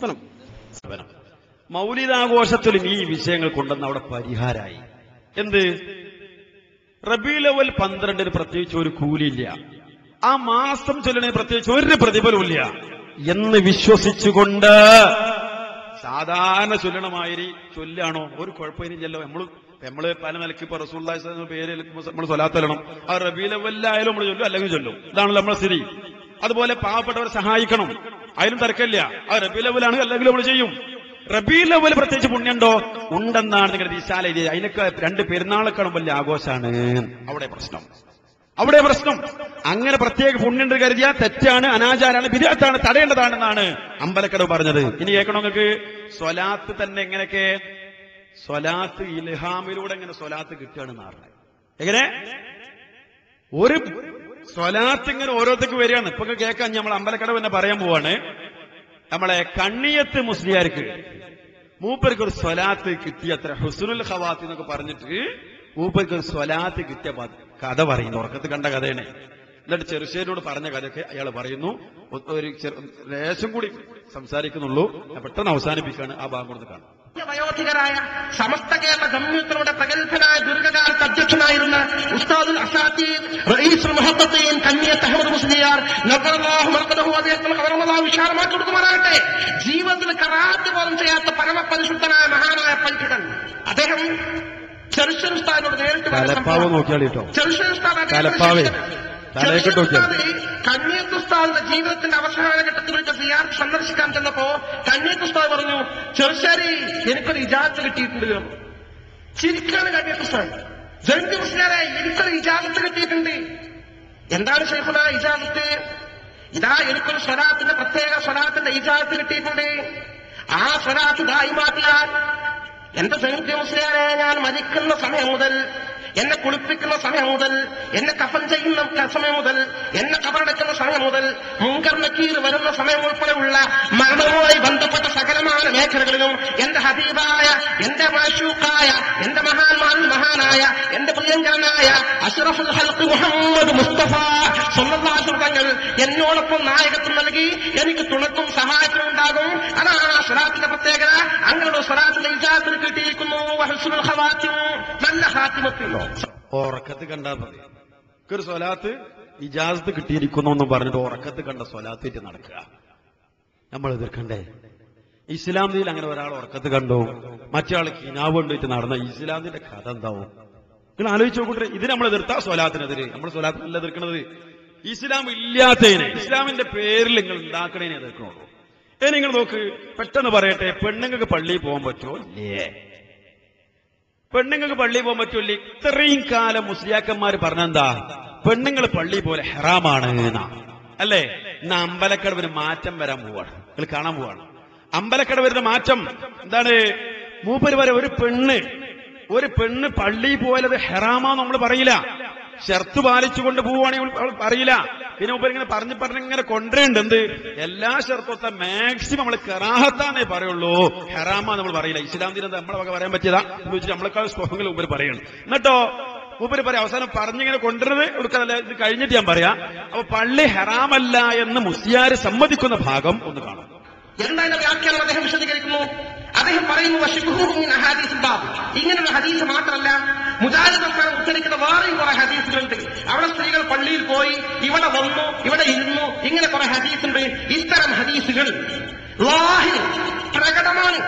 സേവനം. മൗലിദാഘോഷത്തിലും ഈ വിഷയങ്ങൾ കൊണ്ടുവന്ന് അവിടെ പരിഹാരമായി എന്ത്? റബീലവൽ പന്ത്രണ്ടിന് പ്രത്യേകിച്ച് ഒരു കൂലിയില്ല. ആ മാസം ചൊല്ലണേ പ്രത്യേകിച്ച് ഒരു പ്രതിഫലമില്ല എന്ന് വിശ്വസിച്ചുകൊണ്ട് സാധാരണ ചൊല്ലണമായി ചൊല്ലാണോ ഒരു കുഴപ്പമില്ലല്ലോ. നമ്മൾ നമ്മൾ പല നിലയ്ക്ക് ഇപ്പൊ റസൂള്ളി പേര് നമ്മൾ സ്വലാത്തല്ലണം ആ റബീലവല്ലായാലും നമ്മൾ ചൊല്ലും അല്ലെങ്കിൽ ചൊല്ലും. ഇതാണ് നമ്മളെ സ്ഥിതി. അതുപോലെ പാവപ്പെട്ടവരെ സഹായിക്കണം. അതിലും തിരക്കില്ല. ആ റബി ലെവലാണ് അല്ലെങ്കിൽ നമ്മൾ ചെയ്യും. റബി ലെവൽ പ്രത്യേകിച്ച് പുണ്യണ്ടോ ഉണ്ടെന്നാണ് നിങ്ങളുടെ ദിശാല അതിനൊക്കെ രണ്ട് പെരുന്നാളൊക്കെ വലിയ ആഘോഷമാണ് അവിടെ പ്രശ്നം. അവിടെ പ്രശ്നം. അങ്ങനെ പ്രത്യേക പുണ്യുണ്ട് കരുതിയാൽ തെറ്റാണ് അനാചാരാണ് വിരാത്താണ് തടയേണ്ടതാണെന്നാണ് അമ്പലക്കടവ് പറഞ്ഞത്. ഇനി കേൾക്കണോ നിങ്ങൾക്ക്? സ്വലാത്ത് തന്നെ എങ്ങനെയൊക്കെ? സ്വലാത്ത് ഇൽഹാമിലൂടെ എങ്ങനെ സ്വലാത്ത് കിട്ടുകയാണെന്ന് പറഞ്ഞത്. എങ്ങനെ? ഒരു സ്വലാത്ത് ഇങ്ങനെ ഓരോരുത്തർക്ക് വരികയാണ്. ഇപ്പൊ കേൾക്കാൻ നമ്മൾ അമ്പലക്കടവ് തന്നെ പറയാൻ പോവാണ്. നമ്മളെ കണ്ണിയത്ത് മുസ്ലിയാർക്ക് മൂപ്പർക്ക് ഒരു സ്വലാത്ത് കിട്ടിയത്ര ഹുസുനുൽ ഹവാത്ത് എന്നൊക്കെ പറഞ്ഞിട്ട് മൂപ്പർക്ക് ഒരു സ്വലാത്ത് കിട്ടിയ കഥ പറയുന്നു. ഉറക്കത്ത് കണ്ട കഥയാണ്. എന്നിട്ട് ചെറുശ്ശേരിയോട് പറഞ്ഞ കഥയൊക്കെ അയാൾ പറയുന്നു. ഒരു ലേശം കൂടി സംസാരിക്കുന്നുള്ളൂ. പെട്ടെന്ന് അവസാനിപ്പിക്കുകയാണ്. ആ ഭാഗം കൊടുത്ത് കാണാം. വയോധികരായ സമസ്ത കേരള ജമ്മിയത്തിലൂടെ പ്രഗത്ഭനായ ദീർഘകാലത്ത് അധ്യക്ഷനായിരുന്ന ഉസ്താദുൽ അസാദി റയീസുൽ മുഹബത്തീൻ അദ്ദേഹത്തിന് കവർമല്ലാഹു വിശാലമാക്കി കൊടുക്കുമാറാകട്ടെ. ജീവിതത്തിൽ കറാത്ത് പോലും ചെയ്യാത്ത പരമപരിശുദ്ധനായ മഹാനായ പണ്ഡിതൻ അദ്ദേഹം ചെറുശ്ശേരി ഉസ്താദിനോട് നേരിട്ട് ഉസ്താദിന്റെ ജീവിതത്തിന്റെ അവസാന ഘട്ടത്തിൽ വെച്ച് സിയാർത്ത് സന്ദർശിക്കാൻ ചെന്നപ്പോ കന്യത്ത് ഉസ്താദ് പറഞ്ഞു ചെറുശ്ശേരി എനിക്കൊരു ഇജാത്ത് കിട്ടിയിട്ടുണ്ട്. എന്ന്." ചിരിക്കാണ് ഉസ്താദ് ജന്തി മുസ്ലിയാരെ എനിക്കൊരു ഇജാസത്ത് കിട്ടിയിട്ടുണ്ട്. എന്താണ് ഷെയ്ഫുല ഇജാസത്ത്? ഇതാ എനിക്കൊരു സ്വലാത്തിന്റെ പ്രത്യേക സ്വലാത്തിന്റെ ഇജാസത്ത് കിട്ടിയിട്ടുണ്ട്. ആ സ്വലാത്ത് ദായിമാക്കിയാൽ എന്റെ ജന്തി മുസ്ലിയാരെ ഞാൻ മരിക്കുന്ന സമയം മുതൽ എന്നെ കുളിപ്പിക്കുന്ന സമയം മുതൽ എന്നെ കഫൻ ചെയ്യുന്ന സമയം മുതൽ എന്നെ കബറടക്കുന്ന സമയം മുതൽ മുങ്കർ വരുന്ന സമയം ഉൾപ്പെടെയുള്ള മരണവുമായി ബന്ധപ്പെട്ട സകലമായ മേഖലകളിലും എന്റെ ഹബീബായ എന്റെ മാഷൂക്കായ എന്റെ മഹാനായ എന്റെ പ്രിയങ്കരനായ അഷ്റഫുൽ ഹൽക്ക് മുഹമ്മദ് മുസ്തഫ സ്വന്തം തങ്ങൾ എന്നോടൊപ്പം നായകത്വം നൽകി എനിക്ക് തുണക്കും സഹായത്തിനും ഉണ്ടാകും. അതാണ് ആ സ്വലാത്തിന്റെ പ്രത്യേകത. അങ്ങനെയുള്ള സ്വലാത്തിന്റെ ഇജാത്തിൽ കിട്ടിയിരിക്കുന്നു. നല്ല ഹാത്തിമത്തിൽ ഉറക്കത്ത് കണ്ടാൽ ഇജാസത്ത് കിട്ടിയിരിക്കുന്നു എന്ന് പറഞ്ഞിട്ട് ഉറക്കത്ത് കണ്ട സ്വലാത്തേറ്റ് നടക്കുക. നമ്മൾ എതിർക്കണ്ടേ? ഇസ്ലാം ദീൽ അങ്ങനെ ഒരാൾ ഉറക്കത്ത് കണ്ടു. മറ്റേ കിനാവ് കൊണ്ടുപോയിട്ട് നടന്ന ഇസ്ലാമിന്റെ കഥ എന്താവും? നിങ്ങൾ ആലോചിച്ച് നോക്കട്ടെ ഇത് നമ്മൾ എതിർത്താ സ്വലാത്തിനെതിരെ. നമ്മൾ സ്വലാത്തിനല്ല എതിർക്കണത്. ഇസ്ലാം ഇല്ലാത്തതിനെ ഇസ്ലാമിന്റെ പേരിൽ നിങ്ങൾ ഉണ്ടാക്കണേനെ എതിർക്കണുള്ളൂ. ഇനി നിങ്ങൾ നോക്ക് പെട്ടെന്ന് പറയട്ടെ പെണ്ണുങ്ങൾക്ക് പള്ളിയിൽ പോകാൻ പറ്റുമോ ഇല്ലേ പെണ്ണുങ്ങൾക്ക് പള്ളിയിൽ പോകാൻ പറ്റുമല്ല ഇത്രയും കാലം മുസ്ലിയാക്കന്മാർ പറഞ്ഞെന്താ? പെണ്ണുങ്ങൾ പള്ളി പോലെ ഹെറാമാണ് അല്ലേ? ഇന്ന് അമ്പലക്കടവിന് മാറ്റം വരാൻ പോവാണ്. നിങ്ങൾ കാണാൻ പോവാണ്. അമ്പലക്കട വരുന്ന മാറ്റം. എന്താണ്? മൂപ്പര് വരെ ഒരു പെണ്ണ് ഒരു പെണ്ണ് പള്ളി പോയാലത് ഹെറാമാ നമ്മൾ പറയില്ല. ഷർത്ത് പാലിച്ചുകൊണ്ട് പോവുകയാണെങ്കിൽ അവൾ പറയില്ല. പിന്നെ മുമ്പ് ഇങ്ങനെ പറഞ്ഞ് പറഞ്ഞ് ഇങ്ങനെ കൊണ്ടേണ്ട് എന്ത്? എല്ലാ ഷർത്തും മാക്സിമം നമ്മൾ കറാഹത്താന്നേ പറയുള്ളൂ. ഹെറാമ നമ്മൾ പറയില്ല. ഇസ്ലാം ദിനം നമ്മളെ വക പറയാൻ പറ്റിയതാ? എന്ന് വെച്ചിട്ട് നമ്മളെക്കാൾ സ്വഹങ്ങൾ മുമ്പ് പറയണം. എന്നിട്ടോ മൂപ്പര് പറയാം അവസാനം പറഞ്ഞിങ്ങനെ കൊണ്ടുവരുന്നത് കൊടുക്കാനല്ല ഇത് കഴിഞ്ഞിട്ട് ഞാൻ പറയാം. അപ്പൊ പള്ളി ഹെറാമല്ല എന്ന് മുസ്ലിയാര് സമ്മതിക്കുന്ന ഭാഗം ഒന്ന് കാണാം. എന്തായാലും വ്യാഖ്യാനം അദ്ദേഹം വിശദീകരിക്കുന്നു? അദ്ദേഹം പറയുന്നു ഹദീസ് ഇങ്ങനെയുള്ള ഹദീസ് മാത്രമല്ല മുജാഹിദ് പ്രസ്ഥാനം ഉദ്ധരിക്കുന്ന വേറെയും കുറെ ഹദീസുകളുണ്ട്. അവിടെ സ്ത്രീകൾ പള്ളിയിൽ പോയി ഇവിടെ വന്നു ഇവിടെ ഇരുന്നു ഇങ്ങനെ കുറെ ഹദീസുണ്ട്. ഇത്തരം ഹദീസുകൾ പ്രകടമാണ്.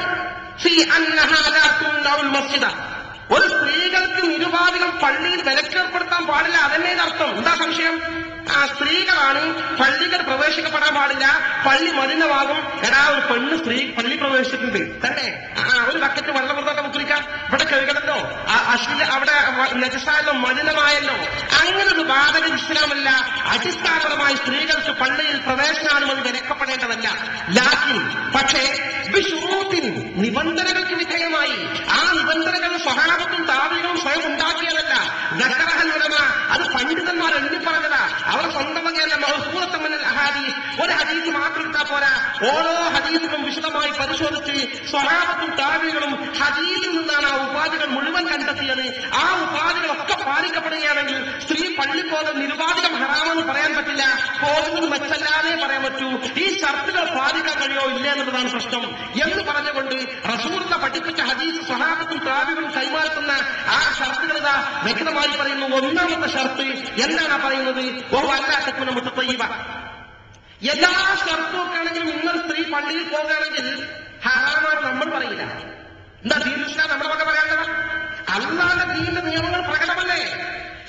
ഒരു സ്ത്രീകൾക്ക് നിരുപാധികം പള്ളിയിൽ വിലക്കേർപ്പെടുത്താൻ പാടില്ല അതന്നെ അർത്ഥം എന്താ സംശയം? ആ സ്ത്രീകളാണ് പള്ളികൾ പ്രവേശിക്കപ്പെടാൻ പാടില്ല. പള്ളി മലിനമാകും. എടാ ഒരു പെണ്ണ് സ്ത്രീ പള്ളി പ്രവേശിച്ചിട്ടുണ്ട്. തന്നെ ആ ഒരു ബക്കറ്റ് വെള്ളം കൊടുത്താൽ കുറിക്കാം ഇവിടെ കഴുകണല്ലോ അശ്വില അവിടെ നജസായല്ലോ മലിനമായല്ലോ. അങ്ങനെ ഒരു ബാധക ഇസ്ലാമല്ല. അടിസ്ഥാനപരമായി സ്ത്രീകൾക്ക് പള്ളിയിൽ പ്രവേശനാനുമതി വിലക്കപ്പെടേണ്ടതല്ല. ലാക്കിൻ പക്ഷേ വിഷുറൂത്തിൻ നിബന്ധനകൾക്ക് വിധേയമായി. ആ നിബന്ധനകൾ സ്വഹാബത്തും താപികളും സ്വയം ഉണ്ടാക്കിയതല്ല. അത് പണ്ഡിതന്മാർ എണ്ണി പറഞ്ഞതാ. അവർ സ്വന്തം അങ്ങനെ മഹസൂറത്തമ്മനൽ അഹാദീസ് ഒരു ഹദീസ് മാത്രം എടുത്താൽ പോരാ. ഓരോ ഹദീസും വിശദമായി പരിശോധിച്ച് സ്വഹാബത്തും താവികളും ഹദീസിൽ നിന്നാണ് ആ ഉപാധികൾ മുഴുവൻ കണ്ടെത്തിയത്. ആ ഉപാധികളൊക്കെ പാലിക്കപ്പെടുകയാണെങ്കിൽ സ്ത്രീ പള്ളി പോകൽ നിരുപാധികം ഹറാമെന്ന് പറയാൻ പറ്റില്ല. പോകുന്നത് മെച്ചല്ലാതെ പറയാൻ പറ്റൂ. ഈ ഷർട്ടുകൾ പാലിക്കാൻ കഴിയോ ഇല്ലേ എന്നുള്ളതാണ് പ്രശ്നം. എന്ന് പറഞ്ഞുകൊണ്ട് റസൂറിനെ പഠിപ്പിച്ച ഹദീസ് സഹാബത്തും താബികളും കൈമാറുന്ന ആ ഷർത്തുകൾ വ്യക്തമായി പറയുന്നു ഒന്നാമത്തെ ഷർത്ത് എന്താണ് പറയുന്നത്? ഓ അല്ലാത്തക്കുന മുത്തയ്യവ എല്ലാ ഷർത്തും ഒക്കെ ആണെങ്കിൽ നിങ്ങൾ സ്ത്രീ പള്ളിയിൽ പോകുകയാണെങ്കിൽ ഹറാമാണ് നമ്മൾ പറയില്ല. എന്താ ദീനുഷ്ണ നമ്മുടെ വക പറയാനുള്ളത് അള്ളാന്റെ ദീന്റെ നിയമങ്ങൾ പ്രകടമല്ലേ?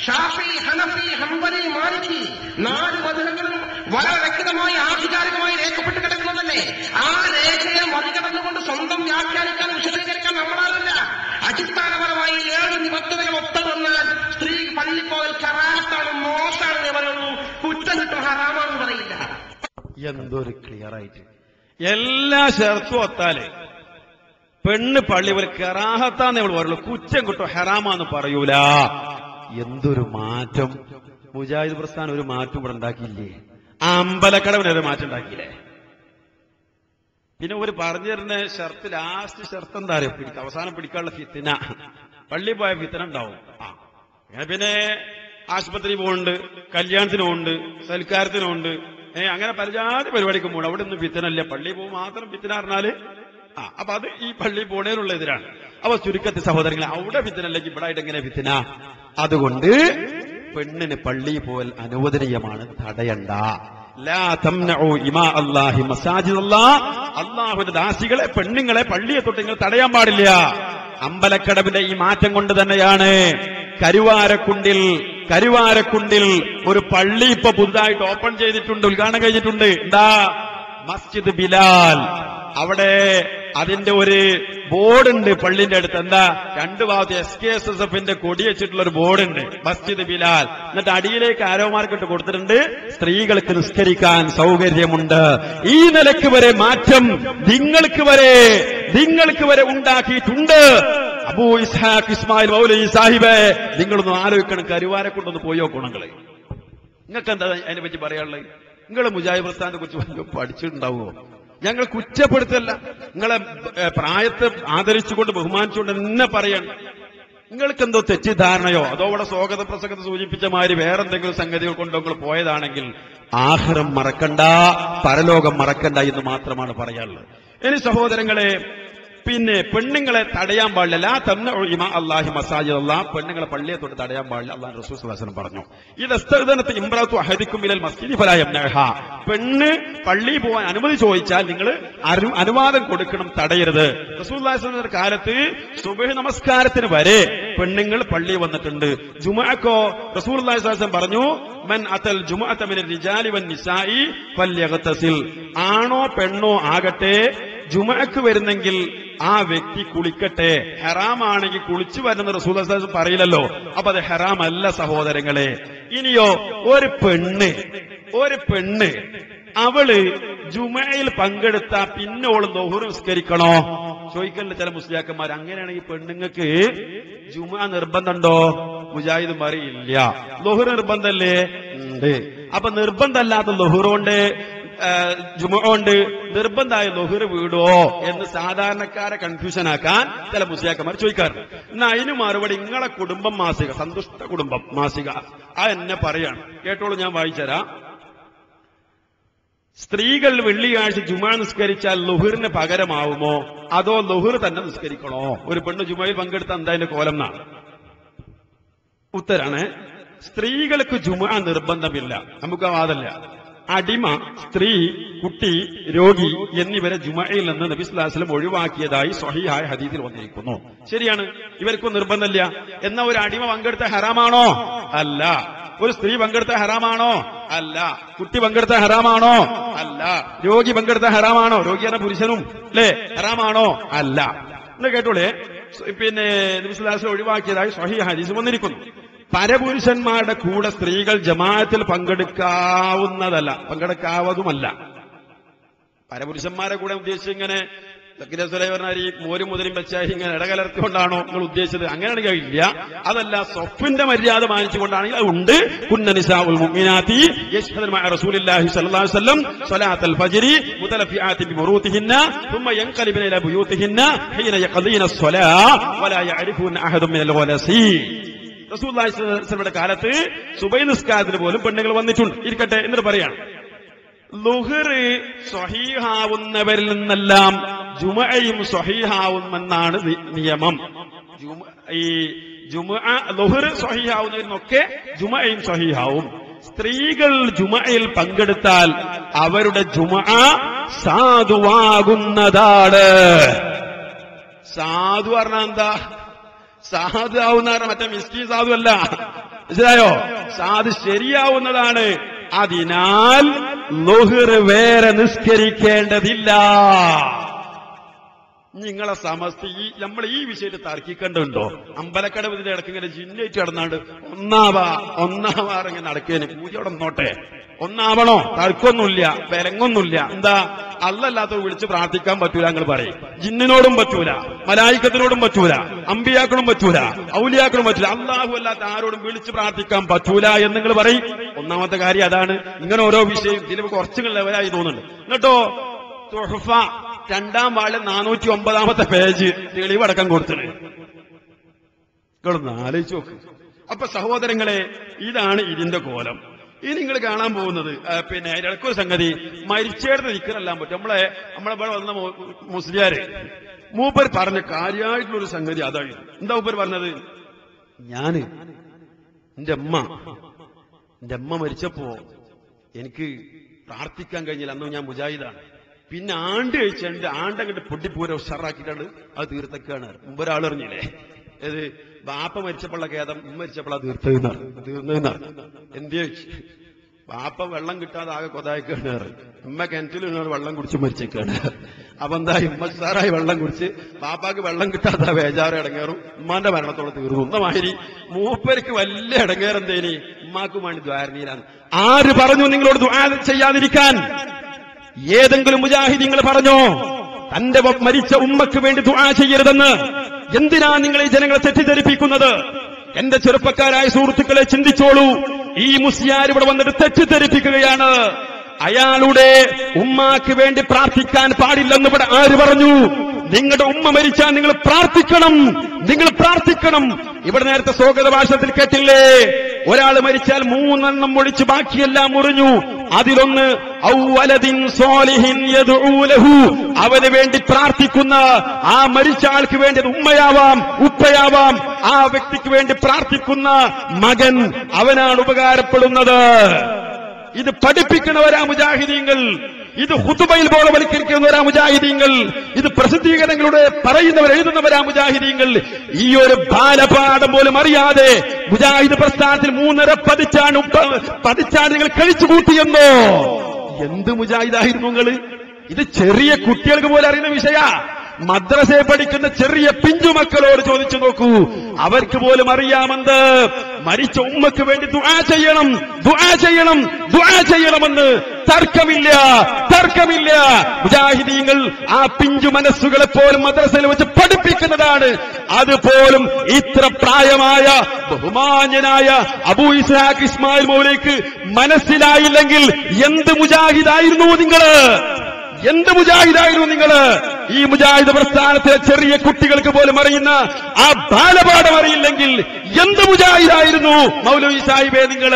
ഷാഫി ഹനഫി ഹംബലി മാലിക്കി നാല് മധുരങ്ങളും വളരെ വ്യക്തമായി ആധികാരികമായി രേഖപ്പെട്ട് കിടക്കുന്നതല്ലേ? ആ രേഖയെ മറികടന്നുകൊണ്ട് സ്വന്തം വ്യാഖ്യാനിക്കാൻ വിശദീകരിക്കാൻ നമ്മളാലല്ല അടിസ്ഥാനപരമായി ഏഴ് നിബന്ധനകൾ ഒത്തു വന്നാൽ സ്ത്രീ പള്ളിപ്പോകൽ കറാത്താണ് മോശാണെന്ന് പറയുള്ളൂ കുറ്റം കിട്ടും ഹറാമാണെന്ന് പറയില്ല. എന്തൊരു ക്ലിയർ ആയിട്ട്. എല്ലാ ഷർത്തും ഒത്താൽ. പെണ്ണ് പള്ളി പോലെ കെറാഹത്താന്ന് നമ്മൾ പറയുള്ളൂ. കുറ്റം കിട്ടോ ഹെറാമാന്ന് പറയൂല. എന്തൊരു മാറ്റം? മുജാഹിദ് പ്രസ്ഥാനം ഒരു മാറ്റം ഇവിടെ ഉണ്ടാക്കിയില്ലേ? ആ അമ്പലക്കടവിന് ഒരു മാറ്റം ഉണ്ടാക്കിയില്ലേ? പിന്നെ ഒരു പറഞ്ഞു തരുന്ന ഷർത്ത് ലാസ്റ്റ് ഷർത്ത് എന്താ അറിയാം? പിടിക്കുക അവസാനം പിടിക്കാനുള്ള ഫിത്തിന. പള്ളി പോയ ഫിത്തിന ഉണ്ടാവും. അങ്ങനെ പിന്നെ ആശുപത്രി പോകുന്നുണ്ട് കല്യാണത്തിനുണ്ട് സൽക്കാരത്തിനുണ്ട് ഏഹ് അങ്ങനെ പലജാതി പരിപാടിക്ക് പോകണം അവിടെ ഒന്നും ഫിത്തനല്ല. പള്ളി പോകും മാത്രം ഫിത്തന പറഞ്ഞാൽ ആ അപ്പൊ അത് ഈ പള്ളി പോണേനുള്ള എതിരാണ് അവ ചുരുക്കത്തി സഹോദരങ്ങളെ അവിടെ ഫിത്തനല്ലെങ്കിൽ ഇവിടെ ആയിട്ട് എങ്ങനെ ഫിത്തന അതുകൊണ്ട് പെണ്ണിന് പള്ളി പോൽ അനുവദനീയമാണ് തടയണ്ട. അല്ലാഹുവിന്റെ ദാസികളെ പെണ്ണുങ്ങളെ പള്ളിയെ തൊട്ട് നിങ്ങൾ തടയാൻ പാടില്ല. അമ്പലക്കടവിന്റെ ഈ മാറ്റം കൊണ്ട് തന്നെയാണ് കരുവാരക്കുണ്ടിൽ കരുവാരക്കുണ്ടിൽ ഒരു പള്ളി ഇപ്പൊ പുതുതായിട്ട് ഓപ്പൺ ചെയ്തിട്ടുണ്ട് ഉദ്ഘാടനം കഴിഞ്ഞിട്ടുണ്ട്. എന്താ? മസ്ജിദ് ബിലാൽ. അവിടെ അതിന്റെ ഒരു ബോർഡുണ്ട് പള്ളിന്റെ അടുത്ത്. എന്താ? രണ്ടു ഭാഗത്ത് എസ് കെ എസ് എസ് എഫിന്റെ കൊടി വെച്ചിട്ടുള്ള ഒരു ബോർഡുണ്ട്. മസ്ജിദ് ബിലാൽ. എന്നിട്ട് അടിയിലേക്ക് ആരോമാർക്കിട്ട് കൊടുത്തിട്ടുണ്ട്. സ്ത്രീകൾക്ക് നിസ്കരിക്കാൻ സൗകര്യമുണ്ട്. ഈ നിലയ്ക്ക് വരെ മാറ്റം നിങ്ങൾക്ക് വരെ നിങ്ങൾക്ക് വരെ ഉണ്ടാക്കിയിട്ടുണ്ട്. അബൂ ഇസ്ഹാഖ് ഇസ്മായിൽ മൗലി സാഹിബേ നിങ്ങളൊന്ന് ആലോചിക്കണം. കരുവാരെ കൊണ്ടൊന്ന് പോയോ ഗുണങ്ങളെ നിങ്ങൾക്ക് എന്താ അതിനെ പറ്റി പറയാനുള്ളത്? നിങ്ങൾ മുജാഹിദ് പ്രസ്ഥാനത്തെ കുറിച്ച് പഠിച്ചിട്ടുണ്ടാവുമോ? ഞങ്ങൾ കുറ്റപ്പെടുത്തല്ല. നിങ്ങളെ പ്രായത്തെ ആദരിച്ചുകൊണ്ട് ബഹുമാനിച്ചുകൊണ്ട് എന്നെ പറയണം. നിങ്ങൾക്ക് എന്തോ തെറ്റിദ്ധാരണയോ? അതോ അവിടെ സ്വാഗത പ്രസംഗത്തെ സൂചിപ്പിച്ച മാതിരി വേറെന്തെങ്കിലും സംഗതികൾ കൊണ്ടോ നിങ്ങൾ പോയതാണെങ്കിൽ ആഹാരം മറക്കണ്ട പരലോകം മറക്കണ്ട എന്ന് മാത്രമാണ് പറയാനുള്ളത്. ഇനി സഹോദരങ്ങളെ പിന്നെ പെണ്ണുങ്ങളെ തടയാൻ പാടില്ല. ലാ തന്ന ഇമാ അള്ളാഹി മസാജിദ്. അള്ളാഹ് പെണ്ണുങ്ങളെ പള്ളിയെ തൊട്ട് തടയാൻ പാടില്ല. അള്ളാഹ് റസൂസ് സ്വല്ലല്ലാഹു പറഞ്ഞു. ഇത് എസ്തർദനത്ത് ഇമ്രാത്തു അഹദിക്കും ഇലൽ മസ്ജിദി ഫലായം പെണ്ണ് പള്ളി പോകാൻ അനുമതി ചോദിച്ചാൽ നിങ്ങൾ അനു- അനുവാദം കൊടുക്കണം തടയരുത്. റസൂൽ കാലത്ത് സുബഹ് നമസ്കാരത്തിന് വരെ പെണ്ണുങ്ങൾ പള്ളി വന്നിട്ടുണ്ട്. ജുമാക്കോ റസൂൽ പറഞ്ഞു മൻ അതൽ ആണോ പെണ്ണോ ആകട്ടെ ജുമക്ക് വരുന്നെങ്കിൽ ആ വ്യക്തി കുളിക്കട്ടെ. ഹെറാമാണെങ്കിൽ കുളിച്ചു വരുന്ന റസൂൽ പറയില്ലല്ലോ. അപ്പൊ അത് ഹെറാമല്ല സഹോദരങ്ങളെ. ഇനിയോ ഒരു പെണ്ണ് ഒരു പെണ്ണ് അവൾ ജുമയിൽ പങ്കെടുത്ത പിന്നെ ഓൾ ദോഹർ നിസ്കരിക്കണോ? ചോദിക്കലില്ല ചില മുസ്ലിയാക്കന്മാർ അങ്ങനെയാണെങ്കിൽ പെണ്ണുങ്ങൾക്ക് ജുമ നിർബന്ധമുണ്ടോ? മുജാഹിദ് ഇല്ല. ലൊഹുർ നിർബന്ധമല്ലേ? ഉണ്ട്. അപ്പൊ നിർബന്ധമല്ലാത്ത ലൊഹുറുകൊണ്ട് ജുമുണ്ട്. നിർബന്ധമായ ലൊഹുർ വീടോ എന്ന് സാധാരണക്കാരെ കൺഫ്യൂഷൻ ആക്കാൻ ചില മുസ്ലിയാക്കന്മാർ ചോദിക്കാറുണ്ട്. എന്നാ അതിന് മറുപടി നിങ്ങളെ കുടുംബം മാസിക സന്തുഷ്ട കുടുംബം മാസിക. ആ എന്നെ പറയാണ്. കേട്ടോളൂ ഞാൻ വായിച്ചുതരാം. സ്ത്രീകൾ വെള്ളിയാഴ്ച ജുമാ നിസ്കരിച്ചാൽ ലുഹുറിന് പകരമാവുമോ? അതോ ലുഹുർ തന്നെ നിസ്കരിക്കണോ? ഒരു പെണ്ണ് ജുമയിൽ പങ്കെടുത്ത എന്താ അതിന്റെ കോലം എന്നാണ് ഉത്തരാണ് സ്ത്രീകൾക്ക് ജുമാ നിർബന്ധമില്ല. നമുക്ക് വാദല്ല. അടിമ സ്ത്രീ കുട്ടി രോഗി എന്നിവരെ ജുമയിൽ നിന്ന് നബി സ്വലാസ്ലം ഒഴിവാക്കിയതായി സ്വഹിയായ ഹദീസിൽ വന്നിരിക്കുന്നു. ശരിയാണ് ഇവർക്കും നിർബന്ധമില്ല. എന്നാ ഒരു അടിമ പങ്കെടുത്ത ഹറാമാണോ? അല്ല. ഒരു സ്ത്രീ പങ്കെടുത്ത ഹറാമാണോ? അല്ല. കുട്ടി പങ്കെടുത്ത ഹറാമാണോ? അല്ല. രോഗി പങ്കെടുത്ത ഹറാമാണോ? രോഗി എന്ന പുരുഷനും അല്ലേ? ഹറാമാണോ? അല്ല. എന്ന് കേട്ടോളേ. പിന്നെ നബിസ്ലാസിനെ ഒഴിവാക്കിയതായി സ്വഹി ഹദീസ് വന്നിരിക്കുന്നു. പരപുരുഷന്മാരുടെ കൂടെ സ്ത്രീകൾ ജമാഅത്തിൽ പങ്കെടുക്കാവുന്നതല്ല. പങ്കെടുക്കാവതുമല്ല പരപുരുഷന്മാരെ കൂടെ ഉദ്ദേശിച്ച് ഇങ്ങനെ പറഞ്ഞാൽ ഈ മോരും മുതലും വെച്ചാൽ ഇങ്ങനെ ഇടകലർത്തിക്കൊണ്ടാണോ നിങ്ങൾ ഉദ്ദേശിച്ചത് അങ്ങനെയാണെങ്കിൽ ഇല്ല അതല്ല സ്വപ്പിന്റെ മര്യാദ മാനിച്ചുകൊണ്ടാണെങ്കിൽ അത് ഉണ്ട് കുന്നനിസാഉൽ മുഅ്മിനാത്തി യശ്ഹദുന മഅ റസൂലില്ലാഹി സ്വല്ലല്ലാഹു അലൈഹി വസല്ലം സ്വലാത്തൽ ഫജ്രി മുതലഫിആത്തി ബിമുറൂതിഹിന്ന ثم ينقلبن الى بيوتهن حين يقضين الصلاه ولا يعرفون احد من الغلسي റസൂല്ലാസ്ലയുടെ കാലത്ത് സുബൈ നിസ്കാരത്തിന് പോലും പെണ്ണുങ്ങൾ വന്നിട്ടുണ്ട് ഇരിക്കട്ടെ എന്നിട്ട് പറയാണ് ലുഹറ് സ്വഹീഹാവുന്നവരിൽ നിന്നെല്ലാം ജുമയും സ്വഹീഹാവുമെന്നാണ് നി- നിയമം. ഈ ജുമ ലുഹറ് സ്വഹീഹാവുന്നവരിൽ നിന്നൊക്കെ ജുമയും സ്വഹീഹാവും. സ്ത്രീകൾ ജുമയിൽ പങ്കെടുത്താൽ അവരുടെ ജുമ സാധുവാകുന്നതാണ്. സാധു പറഞ്ഞാൽ എന്താ? സാധു ആവുന്ന മറ്റേ മിസ്റ്റി സാധു അല്ല. മനസ്സിലായോ? സാധു ശരിയാവുന്നതാണ്. അതിനാൽ ലുഹർ വേറെ നിസ്കരിക്കേണ്ടതില്ല. നിങ്ങളെ സമസ്ത ഈ നമ്മൾ ഈ വിഷയത്തിൽ തർക്കിക്കേണ്ടതുണ്ടോ? അമ്പലക്കടവിന്റെ ഇടയ്ക്ക് ഇങ്ങനെ ജിന്നേറ്റ് കിടന്നാണ്ട് ഒന്നാവാ ഒന്നാവാറ് ഇങ്ങനെ നടക്കേന്. പൂജ അവിടെ നോട്ടെ ഒന്നാവണോ? തർക്കൊന്നുമില്ല വിലങ്ങൊന്നുമില്ല എന്താ? അല്ലല്ലാത്തവർ വിളിച്ച് പ്രാർത്ഥിക്കാൻ പറ്റൂല നിങ്ങൾ പറയും. ജിന്നിനോടും പറ്റൂല. മലായിക്കത്തിനോടും പറ്റൂല. അമ്പിയാക്കളും പറ്റൂല. ഔലിയാക്കളും പറ്റൂല. അള്ളാഹു അല്ലാത്ത ആരോടും വിളിച്ച് പ്രാർത്ഥിക്കാൻ പറ്റൂല എന്ന് നിങ്ങൾ പറയും. ഒന്നാമത്തെ കാര്യം അതാണ്. ഇങ്ങനെ ഓരോ വിഷയം ഇതിൽ കുറച്ചുകൾ ലെവലായി തോന്നുന്നുണ്ട്. എന്നിട്ടോ? രണ്ടാം വാൾ നാനൂറ്റി ഒമ്പതാമത്തെ പേജ് തെളിവടക്കം കൊടുത്തത് നിങ്ങളൊന്ന് ആലോചിച്ച് നോക്ക്. അപ്പൊ സഹോദരങ്ങളെ ഇതാണ് ഇതിന്റെ കോലം. ഇനി നിങ്ങൾ കാണാൻ പോകുന്നത് പിന്നെ ഇടക്കൊരു സംഗതി മരിച്ചേടുന്ന നിൽക്കാനെല്ലാം പറ്റും. നമ്മളെ നമ്മളെ ഇവിടെ വന്ന മുസ്ലിയാര് മൂപ്പർ പറഞ്ഞ കാര്യമായിട്ടുള്ള ഒരു സംഗതി അതാണ്. എന്താ മൂപ്പർ പറഞ്ഞത്? ഞാൻ എന്റെ അമ്മ എന്റെ അമ്മ മരിച്ചപ്പോ എനിക്ക് പ്രാർത്ഥിക്കാൻ കഴിഞ്ഞില്ല. അന്നും ഞാൻ മുജാഹിദാണ്. പിന്നെ ആണ്ട് കഴിച്ചുണ്ട് ആണ്ടങ്ങട്ട് പൊട്ടിപ്പൂര ഉഷാറാക്കിയിട്ടാണ് അത് തീർത്തക്കാണ്. മുമ്പ് ഒരാൾ അറിഞ്ഞില്ലേ ഏത് ബാപ്പ മരിച്ചപ്പോഴുള്ള ഖേദം ഉമ്മ മരിച്ചപ്പോഴാ തീർത്തതെന്നാണ് തീർന്നതെന്നാണ് എന്ത് ചോദിച്ചു? ബാപ്പ വെള്ളം കിട്ടാതെ ആകെ കൊതായിക്കാണ് ഉമ്മ കിണറ്റിൽ നിന്നോട് വെള്ളം കുടിച്ച് മരിച്ചേക്കാണ് അപ്പൊ എന്താ ഉമ്മ സാറായി വെള്ളം കുടിച്ച് ബാപ്പാക്ക് വെള്ളം കിട്ടാത്ത വേജാറ് ഇടങ്ങേറും. ഉമ്മാന്റെ മരണത്തോടെ തീർന്നു. ഒന്നമാതിരി മൂപ്പർക്ക് വലിയ ഇടങ്ങേറെന്തേനി? ഉമ്മാക്ക് വേണ്ടി ദ്വാരണീലാണ് ആര് പറഞ്ഞു നിങ്ങളോട് ചെയ്യാതിരിക്കാൻ? ഏതെങ്കിലും മുജാഹിദിങ്ങൾ പറഞ്ഞോ? തന്റെ മരിച്ച ഉമ്മക്ക് വേണ്ടി ദുആ ചെയ്യരുതെന്ന് എന്തിനാ നിങ്ങൾ ഈ ജനങ്ങളെ തെറ്റിദ്ധരിപ്പിക്കുന്നത്? എന്റെ ചെറുപ്പക്കാരായ സുഹൃത്തുക്കളെ ചിന്തിച്ചോളൂ. ഈ മുസ്ലിയാർ ഇവിടെ വന്നിട്ട് തെറ്റിദ്ധരിപ്പിക്കുകയാണ്. അയാളുടെ ഉമ്മാക്ക് വേണ്ടി പ്രാർത്ഥിക്കാൻ പാടില്ലെന്ന് ഇവിടെ ആര് പറഞ്ഞു? നിങ്ങളുടെ ഉമ്മ മരിച്ചാൽ നിങ്ങൾ പ്രാർത്ഥിക്കണം. നിങ്ങൾ പ്രാർത്ഥിക്കണം. ഇവിടെ നേരത്തെ സ്വാഗത ഭാഷണത്തിൽ കേട്ടില്ലേ? ഒരാൾ മരിച്ചാൽ മൂന്നെണ്ണം ഒഴിച്ച് ബാക്കിയെല്ലാം മുറിഞ്ഞു. അതിലൊന്ന് അവന് വേണ്ടി പ്രാർത്ഥിക്കുന്ന ആ മരിച്ച ആൾക്ക് വേണ്ടി ഉമ്മയാവാം ഉപ്പയാവാം. ആ വ്യക്തിക്ക് വേണ്ടി പ്രാർത്ഥിക്കുന്ന മകൻ അവനാണ് ഉപകാരപ്പെടുന്നത്. ഇത് പഠിപ്പിക്കുന്നവരാ മുജാഹിദീങ്ങൾ. ഇത് ഹുതുബയിൽ ബോധവൽക്കരിക്കുന്നവരാ മുജാഹിദീങ്ങൾ ഇത് പ്രസിദ്ധീകരണങ്ങളുടെ പറയുന്നവർ എഴുതുന്നവരാ മുജാഹിദീങ്ങൾ ഈ ഒരു ബാലപാഠം പോലും അറിയാതെ മുജാഹിദ് പ്രസ്ഥാനത്തിൽ മൂന്നര പതിച്ചാണ് നിങ്ങൾ കഴിച്ചു കൂട്ടിയെന്നോ? എന്ത് മുജാഹിദായിരുന്നു നിങ്ങൾ ഇത് ചെറിയ കുട്ടികൾക്ക് പോലെ അറിയുന്ന വിഷയ. മദ്രസയെ പഠിക്കുന്ന ചെറിയ പിഞ്ചു മക്കളോട് ചോദിച്ചു നോക്കൂ. അവർക്ക് പോലും അറിയാമെന്ന് മരിച്ച ഉമ്മക്ക് വേണ്ടി ദുആ ചെയ്യണം ദുആ ചെയ്യണം ദുആ ചെയ്യണമെന്ന് തർക്കമില്ല തർക്കമില്ല. മുജാഹിദീങ്ങൾ ആ പിഞ്ചു മനസ്സുകളെ പോലും മദ്രസയിൽ വെച്ച് പഠിപ്പിക്കുന്നതാണ്. അതുപോലും ഇത്ര പ്രായമായ ബഹുമാന്യനായ അബൂ ഇസ്ഹാഖ് ഇസ്മായിൽ മൗലേക്ക് മനസ്സിലായില്ലെങ്കിൽ എന്ത് മുജാഹിദായിരുന്നു നിങ്ങൾ എന്ത് മുജാഹിദായിരുന്നു നിങ്ങൾ ഈ മുജാഹിദ് പ്രസ്ഥാനത്തിലെ ചെറിയ കുട്ടികൾക്ക് പോലും അറിയുന്ന ആ ബാലപാഠം അറിയില്ലെങ്കിൽ എന്ത് മുജാഹിദായിരുന്നു? മൗലവി സാഹിബേ നിങ്ങൾ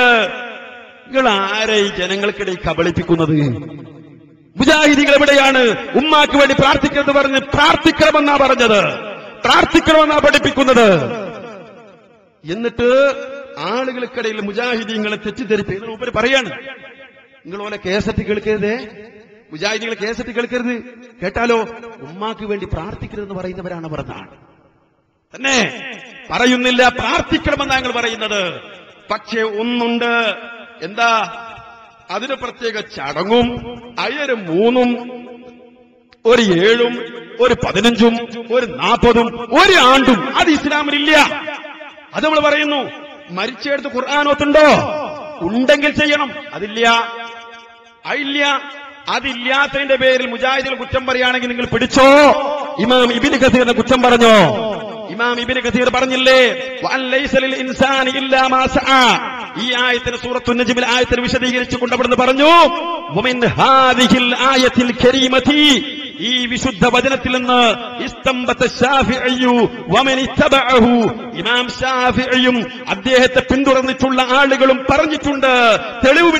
നിങ്ങൾ ആരെ ഈ ജനങ്ങൾക്കിടയിൽ കബളിപ്പിക്കുന്നത്? മുജാഹിദികൾ എവിടെയാണ്? ഉമ്മാക്ക് വേണ്ടി പ്രാർത്ഥിക്കുന്നത് പറഞ്ഞ് പ്രാർത്ഥിക്കണമെന്നാ പറഞ്ഞത്. പ്രാർത്ഥിക്കണമെന്നാ പഠിപ്പിക്കുന്നത്. എന്നിട്ട് ആളുകൾക്കിടയിൽ മുജാഹിദീങ്ങളെ തെറ്റിദ്ധരിപ്പിക്കുന്ന മൂപ്പര് പറയാണ്. നിങ്ങൾ ഓലെ കേസറ്റ് കേൾക്കരുതേ. മുജാഹിദികൾ കേസറ്റ് കേൾക്കരുത്. കേട്ടാലോ? ഉമ്മാക്ക് വേണ്ടി പ്രാർത്ഥിക്കരുതെന്ന് പറയുന്നവരാണ് പറഞ്ഞാണ് തന്നെ. പറയുന്നില്ല പ്രാർത്ഥിക്കണമെന്നാണ് ഞങ്ങൾ പറയുന്നത്. പക്ഷേ ഒന്നുണ്ട്. എന്താ? അതിന് പ്രത്യേക ചടങ്ങും അയ്യൊരു മൂന്നും ഒരു ഏഴും ഒരു പതിനഞ്ചും ഒരു നാൽപ്പതും ഒരു ആണ്ടും അത് ഇസ്ലാമിലില്ല. അത് നമ്മൾ പറയുന്നു മരിച്ചെടുത്ത് ഖുർആാനോത്തുണ്ടോ ഉണ്ടെങ്കിൽ ചെയ്യണം അതില്ല. അതില്ല അതില്ലാത്തതിന്റെ പേരിൽ മുജാഹിദികൾ കുറ്റം പറയുകയാണെങ്കിൽ നിങ്ങൾ പിടിച്ചോ? ഇമാം ഇബിൻ ഖസീറിനെ കുറ്റം പറഞ്ഞോ? ഇമാം ഇബിന് കസീർ പറഞ്ഞില്ലേ സഅ. ഈ ആയത്തിന് സൂറത്തു നജിമിൽ ആയത്തിന് വിശദീകരിച്ചു കൊണ്ടവിടുന്ന് പറഞ്ഞു ആയത്തിൽ ഈ വിശുദ്ധ വചനത്തിൽ നിന്ന് ഇമാം ഷാഫിഈയും അദ്ദേഹത്തെ പിന്തുടർന്നിട്ടുള്ള ആളുകളും പറഞ്ഞിട്ടുണ്ട് തെളിവ്